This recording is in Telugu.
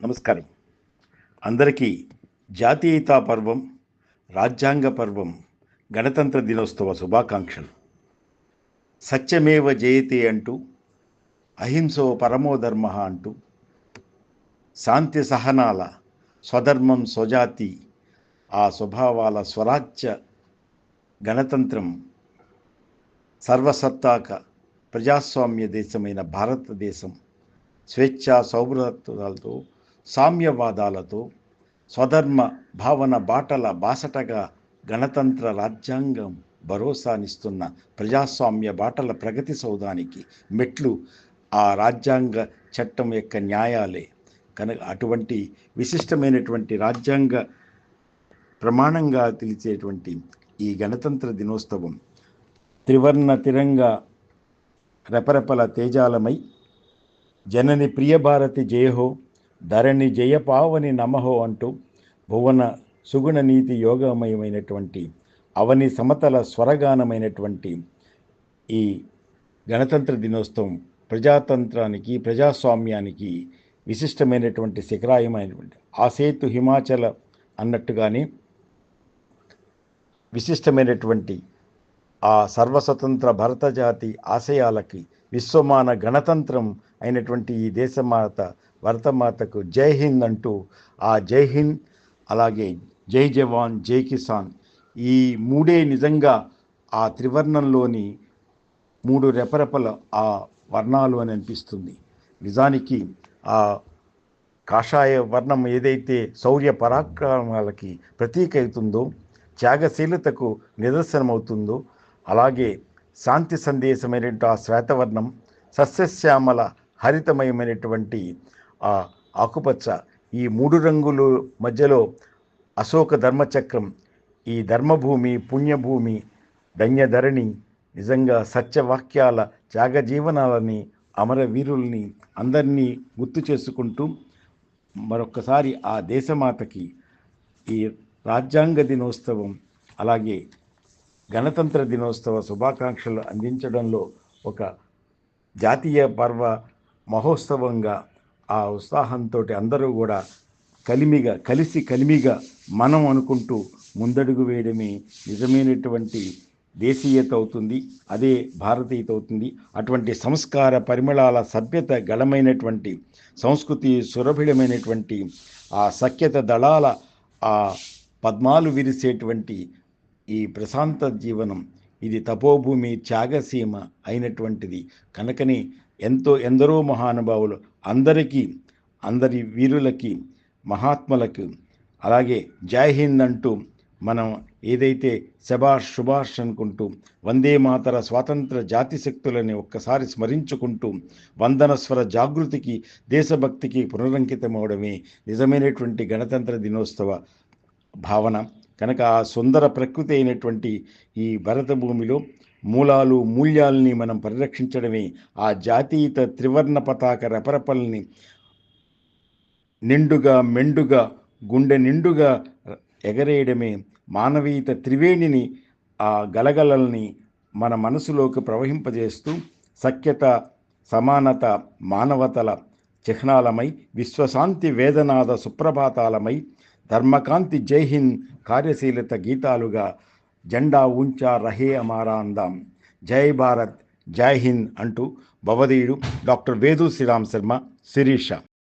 నమస్కారం. అందరికీ జాతీయతా పర్వం రాజ్యాంగ పర్వం గణతంత్ర దినోత్సవ శుభాకాంక్షలు. సత్యమేవ జయతే అంటూ అహింసో పరమో ధర్మ అంటూ శాంతి సహనాల స్వధర్మం స్వజాతి ఆ స్వభావాల స్వరాజ్య గణతంత్రం సర్వసత్తాక ప్రజాస్వామ్య దేశమైన భారతదేశం స్వేచ్ఛ సౌభ్రతలతో సామ్యవాదాలతో స్వధర్మ భావన బాటల బాసటగా గణతంత్ర రాజ్యాంగం భరోసానిస్తున్న ప్రజాస్వామ్య బాటల ప్రగతి సౌధానికి మెట్లు ఆ రాజ్యాంగ చట్టం యొక్క న్యాయాలే. కనుక అటువంటి విశిష్టమైనటువంటి రాజ్యాంగ ప్రమాణంగా తెలిసేటువంటి ఈ గణతంత్ర దినోత్సవం త్రివర్ణ తిరంగా రెపరెపల తేజాలమై జనని ప్రియభారతి జయహో ధరణి జయపావని నమహో అంటూ భువన సుగుణ నీతి యోగమయమైనటువంటి అవని సమతల స్వరగానమైనటువంటి ఈ గణతంత్ర దినోత్సవం ప్రజాతంత్రానికి ప్రజాస్వామ్యానికి విశిష్టమైనటువంటి శిఖరాయమైనటువంటి ఆ సేతు హిమాచల అన్నట్టుగానే విశిష్టమైనటువంటి ఆ సర్వస్వతంత్ర భరత జాతి ఆశయాలకి విశ్వమాన గణతంత్రం అయినటువంటి ఈ దేశమాత భరతమాతకు జై హింద్ అంటూ ఆ జై హింద్ అలాగే జై జవాన్ జై కిసాన్ ఈ మూడే నిజంగా ఆ త్రివర్ణంలోని మూడు రెపరెపల ఆ వర్ణాలు అని అనిపిస్తుంది. నిజానికి ఆ కాషాయ వర్ణం ఏదైతే శౌర్య పరాక్రమాలకి ప్రతీక అవుతుందో త్యాగశీలతకు నిదర్శనమవుతుందో అలాగే శాంతి సందేశమైనటువంటి ఆ శ్వేతవర్ణం సస్యశ్యామల హరితమయమైనటువంటి ఆ ఆకుపచ్చ ఈ మూడు రంగులు మధ్యలో అశోక ధర్మచక్రం ఈ ధర్మభూమి పుణ్యభూమి ధన్యధరణి నిజంగా సత్యవాక్యాల త్యాగజీవనాలని అమరవీరుల్ని అందరినీ గుర్తు చేసుకుంటూ మరొక్కసారి ఆ దేశమాతకి ఈ రాజ్యాంగ దినోత్సవం అలాగే గణతంత్ర దినోత్సవ శుభాకాంక్షలు అందించడంలో ఒక జాతీయ పర్వ మహోత్సవంగా ఆ ఉత్సాహంతో అందరూ కూడా కలిమిగా కలిసి కలిమిగా మనం అనుకుంటూ ముందడుగు వేయడమే నిజమైనటువంటి దేశీయత అవుతుంది అదే భారతీయత అవుతుంది అటువంటి సంస్కార పరిమళాల సభ్యత గళమైనటువంటి సంస్కృతి సురభిడమైనటువంటి ఆ సఖ్యత దళాల ఆ పద్మాలు విరిసేటువంటి ఈ ప్రశాంత జీవనం ఇది తపోభూమి త్యాగసీమ అయినటువంటిది. కనుకనే ఎంతో ఎందరో మహానుభావులు అందరికీ అందరి వీరులకి మహాత్ములకు అలాగే జై హింద్ అంటూ మనం ఏదైతే శభాష్ సుభాష్ అనుకుంటూ వందే మాతర స్వాతంత్ర జాతి శక్తులని ఒక్కసారి స్మరించుకుంటూ వందన స్వర జాగృతికి దేశభక్తికి పునరంకితమవడమే నిజమైనటువంటి గణతంత్ర దినోత్సవ భావన. కనుక ఆ సుందర ప్రకృతి అయినటువంటి ఈ భరత భూమిలో మూలాలు మూల్యాల్ని మనం పరిరక్షించడమే ఆ జాతీయత త్రివర్ణ పతాక రెపరెపల్ని నిండుగా మెండుగా గుండె నిండుగా ఎగరేయడమే మానవీయత త్రివేణిని ఆ గలగలల్ని మన మనసులోకి ప్రవహింపజేస్తూ సఖ్యత సమానత మానవతల చిహ్నాలమై విశ్వశాంతి వేదనాద సుప్రభాతాలమై ధర్మకాంతి జై హింద్ కార్యశీలత గీతాలుగా జెండా ఉంచా రహే అమారా అందాం. జై భారత్ జై హింద్ అంటూ భవదీయుడు డాక్టర్ వేదు శ్రీరామ్ శర్మ శిరీష.